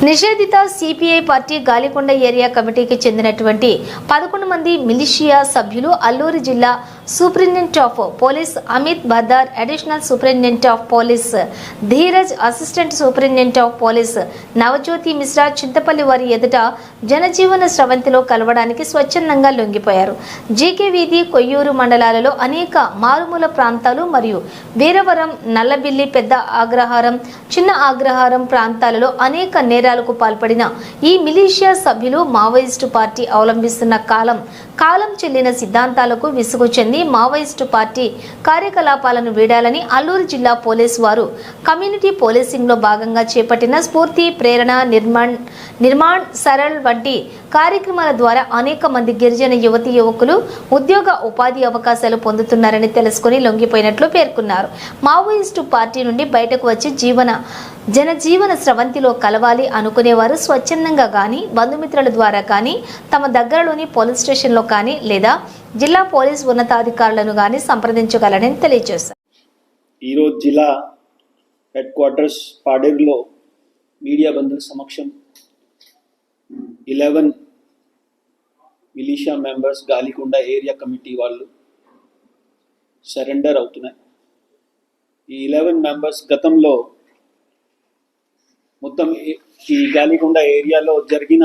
నిషేధిత CPI party Galikonda area కమిటీకి చెందినటువంటి పదకొండు మంది మిలిషియా సభ్యులు అల్లూరు జిల్లా superintendent of police Amit Bardar additional superintendent of police Dheeraj assistant superintendent of police Navajyoti Mishra Chintapalli వారి ఎదుట జనజీవన స్రవంతిలో కలవడానికి స్వచ్ఛందంగా లొంగిపోయారు జీకే వీధి కొయ్యూరు మండలాలలో అనేక మారుమూల ప్రాంతాలు మరియు వీరవరం నల్లబిల్లి పెద్ద ఆగ్రహారం చిన్న ఆగ్రహారం ప్రాంతాలలో అనేక నేరాలకు పాల్పడిన ఈ మిలీషియా సభ్యులు మావోయిస్టు పార్టీ అవలంబిస్తున్న కాలం కాలం చెల్లిన సిద్ధాంతాలకు విసుగు చెంది మావోయిస్టు పార్టీ కార్యకలాపాలను వీడాలని అల్లూరు జిల్లా పోలీసు వారు కమ్యూనిటీ పోలీసింగ్లో భాగంగా చేపట్టిన స్ఫూర్తి ప్రేరణ నిర్మాణ్ నిర్మాణ్ సరళ్ వంటి కార్యక్రమాల ద్వారా అనేక మంది గిరిజన యువతి యువకులు ఉద్యోగ ఉపాధి అవకాశాలు పొందుతున్నారని తెలుసుకుని లొంగిపోయినట్లు పేర్కొన్నారు. మావోయిస్టు పార్టీ నుండి బయటకు వచ్చి జీవన జనజీవన స్రవంతిలో కలవాలి అనుకునేవారు స్వచ్ఛందంగా కానీ బంధుమిత్రుల ద్వారా కానీ తమ దగ్గరలోని పోలీస్ స్టేషన్లో కానీ లేదా జిల్లా పోలీస్ ఉన్నతాధికారులను కానీ సంప్రదించగలరని తెలియజేశారు. ఈరోజు జిల్లా హెడ్ క్వార్టర్స్ పాడేరులో మీడియా బంధువుల సమక్షం eleven militia members Galikonda area committee వాళ్ళు సరెండర్ అవుతున్నాయి. ఈ ఇలెవెన్ మెంబర్స్ గతంలో మొత్తం ఈ- ఈ గాలికొండ ఏరియాలో జరిగిన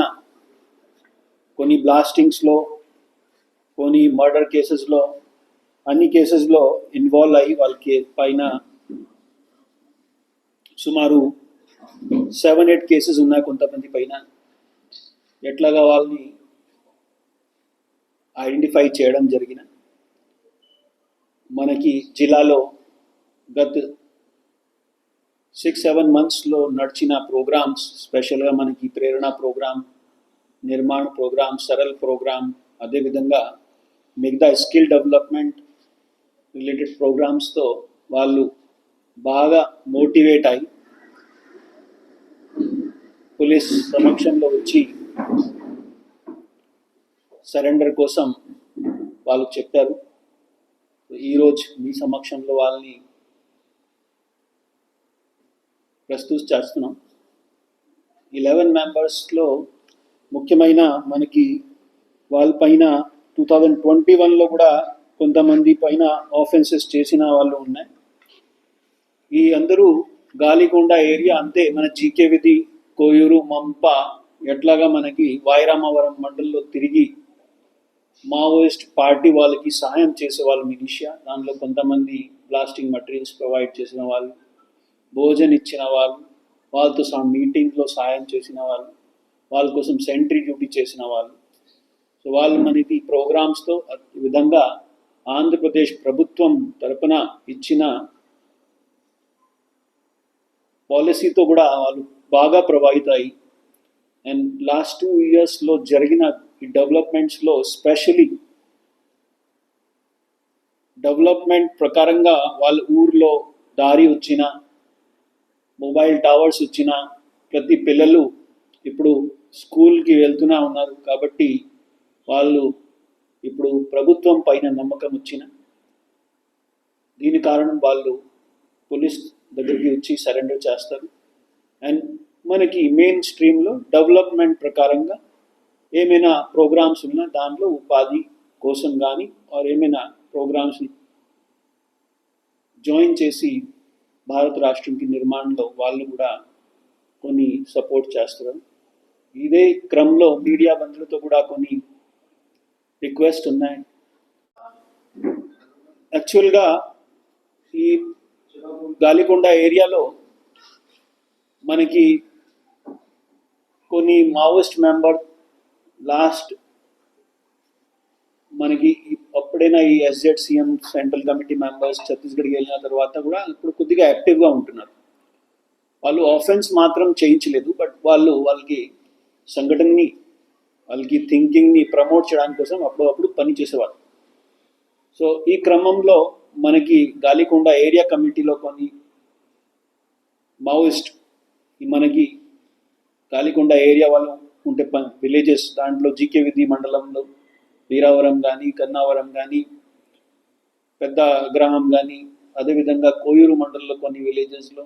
కొన్ని బ్లాస్టింగ్స్లో కొన్ని మర్డర్ కేసెస్లో అన్ని కేసెస్లో ఇన్వాల్వ్ అయ్యి వాళ్ళకి పైన సుమారు సెవెన్ ఎయిట్ కేసెస్ ఉన్నాయి కొంతమంది పైన. ఎట్లాగా వాళ్ళని ఐడెంటిఫై చేయడం జరిగిన మనకి జిల్లాలో గత సిక్స్ సెవెన్ మంత్స్లో నడిచిన ప్రోగ్రామ్స్ స్పెషల్గా మనకి Prerana programme Nirman programme Saral programme అదేవిధంగా మిగతా స్కిల్ డెవలప్మెంట్ రిలేటెడ్ ప్రోగ్రామ్స్తో వాళ్ళు బాగా మోటివేట్ అయి పోలీస్ సమక్షంలో వచ్చి సరెండర్ కోసం వాళ్ళు చెప్పారు. ఈరోజు మీ సమక్షంలో వాళ్ళని ప్రస్తుత చేస్తున్నాం. ఇలెవెన్ మెంబర్స్లో ముఖ్యమైన మనకి వాళ్ళ పైన టూ థౌజండ్ ట్వంటీ వన్లో కూడా కొంతమంది పైన ఆఫెన్సెస్ చేసిన వాళ్ళు ఉన్నాయి. ఈ అందరూ గాలికొండ ఏరియా అంతే మన జీకే విధి కోయూరు మంప ఎట్లాగా మనకి వాయిరామవరం మండలిలో తిరిగి మావోయిస్ట్ పార్టీ వాళ్ళకి సహాయం చేసే వాళ్ళు మిలిషియా దానిలో కొంతమంది బ్లాస్టింగ్ మెటీరియల్స్ ప్రొవైడ్ చేసిన వాళ్ళు భోజనం ఇచ్చిన వాళ్ళు వాళ్ళతో సహా మీటింగ్లో సహాయం చేసిన వాళ్ళు వాళ్ళ కోసం సెంట్రీ డ్యూటీ చేసిన వాళ్ళు. సో వాళ్ళు మనకి ప్రోగ్రామ్స్తో ఈ విధంగా ఆంధ్రప్రదేశ్ ప్రభుత్వం తరపున ఇచ్చిన పాలసీతో కూడా వాళ్ళు బాగా ప్రభావిత అయ్యి అండ్ లాస్ట్ టూ ఇయర్స్లో జరిగిన ఈ డెవలప్మెంట్స్లో స్పెషలీ డెవలప్మెంట్ ప్రకారంగా వాళ్ళ ఊర్లో దారి వచ్చిన మొబైల్ టవర్స్ వచ్చిన ప్రతి పిల్లలు ఇప్పుడు స్కూల్కి వెళ్తూనే ఉన్నారు. కాబట్టి వాళ్ళు ఇప్పుడు ప్రభుత్వం పైన నమ్మకం వచ్చిన దీని కారణం వాళ్ళు పోలీస్ దగ్గరికి వచ్చి సరెండర్ చేస్తారు. అండ్ మనకి మెయిన్ స్ట్రీమ్లో డెవలప్మెంట్ ప్రకారంగా ఏమైనా ప్రోగ్రామ్స్ ఉన్నా దాంట్లో ఉపాధి కోసం కానీ ఆర్ ఏమైనా ప్రోగ్రామ్స్ని జాయిన్ చేసి భారత రాష్ట్రంకి నిర్మాణంలో వాళ్ళు కూడా కొన్ని సపోర్ట్ చేస్తారు. ఇదే క్రమంలో మీడియా బంధువులతో కూడా కొన్ని రిక్వెస్ట్ ఉన్నాయి. యాక్చువల్గా ఈ గాలికొండ ఏరియాలో మనకి కొన్ని మావోయిస్ట్ మెంబర్ లాస్ట్ మనకి అప్పుడైనా ఈ SZ CM central committee members ఛత్తీస్గఢ్కి వెళ్ళిన తర్వాత కూడా ఇప్పుడు కొద్దిగా యాక్టివ్గా ఉంటున్నారు. వాళ్ళు ఆఫెన్స్ మాత్రం చేయించలేదు బట్ వాళ్ళు వాళ్ళకి సంఘటనని వాళ్ళకి థింకింగ్ని ప్రమోట్ చేయడానికి కోసం అప్పుడప్పుడు పని చేసేవాళ్ళు. సో ఈ క్రమంలో మనకి గాలికొండ ఏరియా కమిటీలో కొన్ని మావోయిస్ట్ ఈ మనకి గాలికొండ ఏరియా వాళ్ళు ఉంటే విలేజెస్ దాంట్లో జీకే విధి మండలంలో వీరావరం కానీ కన్నావరం కానీ పెద్ద గ్రామం కానీ అదేవిధంగా కోయూరు మండలంలో కొన్ని విలేజెస్లో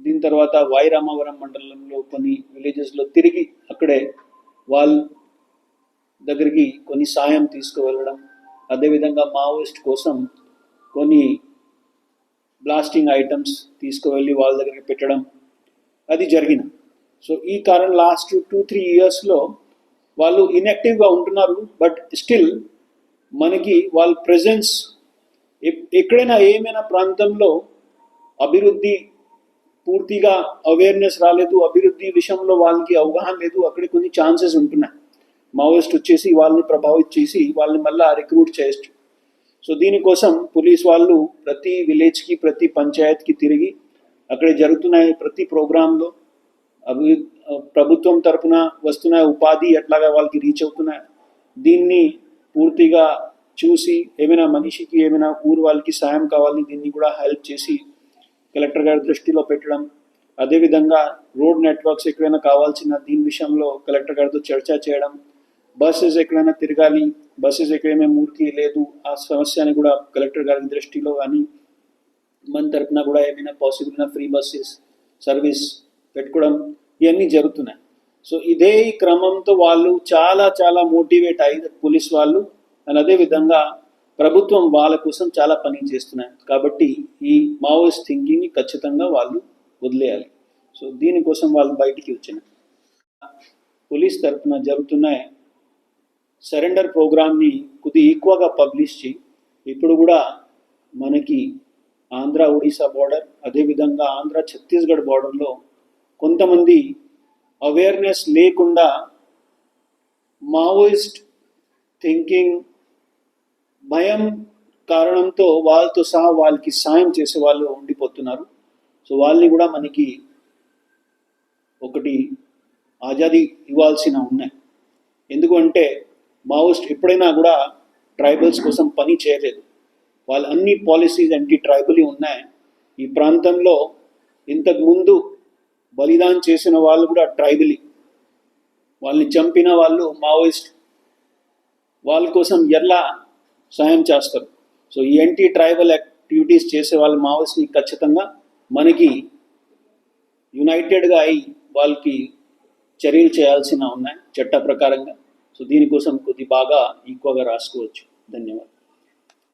దీని తర్వాత వాయిరామవరం మండలంలో కొన్ని విలేజెస్లో తిరిగి అక్కడే వాళ్ళ దగ్గరికి కొన్ని సాయం తీసుకువెళ్ళడం అదేవిధంగా మావోయిస్ట్ కోసం కొన్ని బ్లాస్టింగ్ ఐటమ్స్ తీసుకువెళ్ళి వాళ్ళ దగ్గరికి పెట్టడం అది జరిగింది సో ఈ కారణం లాస్ట్ టూ త్రీ ఇయర్స్లో వాళ్ళు ఇన్యాక్టివ్గా ఉంటున్నారు బట్ స్టిల్ మనకి వాళ్ళ ప్రెజెన్స్ ఎక్కడైనా ఏమైనా ప్రాంతంలో అభివృద్ధి పూర్తిగా అవేర్నెస్ రాలేదు అభివృద్ధి విషయంలో వాళ్ళకి అవగాహన లేదు అక్కడ కొన్ని ఛాన్సెస్ ఉంటున్నాయి. మావోయిస్ట్ వచ్చేసి వాళ్ళని ప్రభావిత చేసి వాళ్ళని మళ్ళీ రిక్రూట్ చేయొచ్చు. సో దీనికోసం పోలీస్ వాళ్ళు ప్రతి విలేజ్కి ప్రతి పంచాయత్కి తిరిగి అక్కడ జరుగుతున్న ప్రతి ప్రోగ్రాంలో. అభి ప్రభుత్వం తరపున వస్తున్న ఉపాధి ఎట్లాగా వాళ్ళకి రీచ్ అవుతున్నాయి దీన్ని పూర్తిగా చూసి ఏమైనా మనిషికి ఏమైనా ఊరు వాళ్ళకి సాయం కావాలి దీన్ని కూడా హెల్ప్ చేసి కలెక్టర్ గారి దృష్టిలో పెట్టడం అదేవిధంగా రోడ్ నెట్వర్క్స్ ఎక్కడైనా కావాల్సిన దీని విషయంలో కలెక్టర్ గారితో చర్చ చేయడం బస్సెస్ ఎక్కడైనా తిరగాలి బస్సెస్ ఎక్కడైనా ఊరికి లేదు ఆ సమస్యని కూడా కలెక్టర్ గారి దృష్టిలో కానీ మన తరపున కూడా ఏమైనా పాసిబుల్ అయిన ఫ్రీ బస్సెస్ సర్వీస్ పెట్టుకోవడం ఇవన్నీ జరుగుతున్నాయి. సో ఇదే క్రమంతో వాళ్ళు చాలా చాలా మోటివేట్ అయ్యి పోలీస్ వాళ్ళు అండ్ అదే విధంగా ప్రభుత్వం వాళ్ళ కోసం చాలా పని చేస్తున్నాయి. కాబట్టి ఈ మావోయిస్ట్ థింకింగ్ని ఖచ్చితంగా వాళ్ళు వదిలేయాలి. సో దీనికోసం వాళ్ళు బయటికి వచ్చిన పోలీస్ తరఫున జరుగుతున్న సరెండర్ ప్రోగ్రామ్ని కొద్ది ఎక్కువగా పబ్లిష్ చేయి. ఇప్పుడు కూడా మనకి ఆంధ్ర ఒడిశా బార్డర్ అదేవిధంగా ఆంధ్ర ఛత్తీస్గఢ్ బార్డర్లో కొంతమంది అవేర్నెస్ లేకుండా మావోయిస్ట్ థింకింగ్ భయం కారణంతో వాళ్ళతో సహా వాళ్ళకి సాయం చేసే వాళ్ళు ఉండిపోతున్నారు. సో వాళ్ళని కూడా మనకి ఒకటి ఆజాదీ ఇవ్వాల్సిన ఉన్నాయి. ఎందుకంటే మావోయిస్ట్ ఎప్పుడైనా కూడా ట్రైబల్స్ కోసం పని చేయలేదు. వాళ్ళ అన్ని పాలసీస్ యాంటీ ట్రైబల్ ఉన్నాయి. ఈ ప్రాంతంలో ఇంతకుముందు బలిదానం చేసిన వాళ్ళు కూడా ట్రైబలీ. వాళ్ళని చంపిన వాళ్ళు మావోయిస్ట్. వాళ్ళ కోసం ఎలా సహాయం చేస్తారు. సో ఈ యాంటీ ట్రైబల్ యాక్టివిటీస్ చేసే వాళ్ళు మావోయిస్ట్ని ఖచ్చితంగా మనకి యునైటెడ్గా అయి వాళ్ళకి చర్యలు చేయాల్సిన ఉన్నాయి చట్ట ప్రకారంగా. సో దీనికోసం కొద్ది బాగా ఈక్వగా రాసుకోవచ్చు. ధన్యవాదాలు.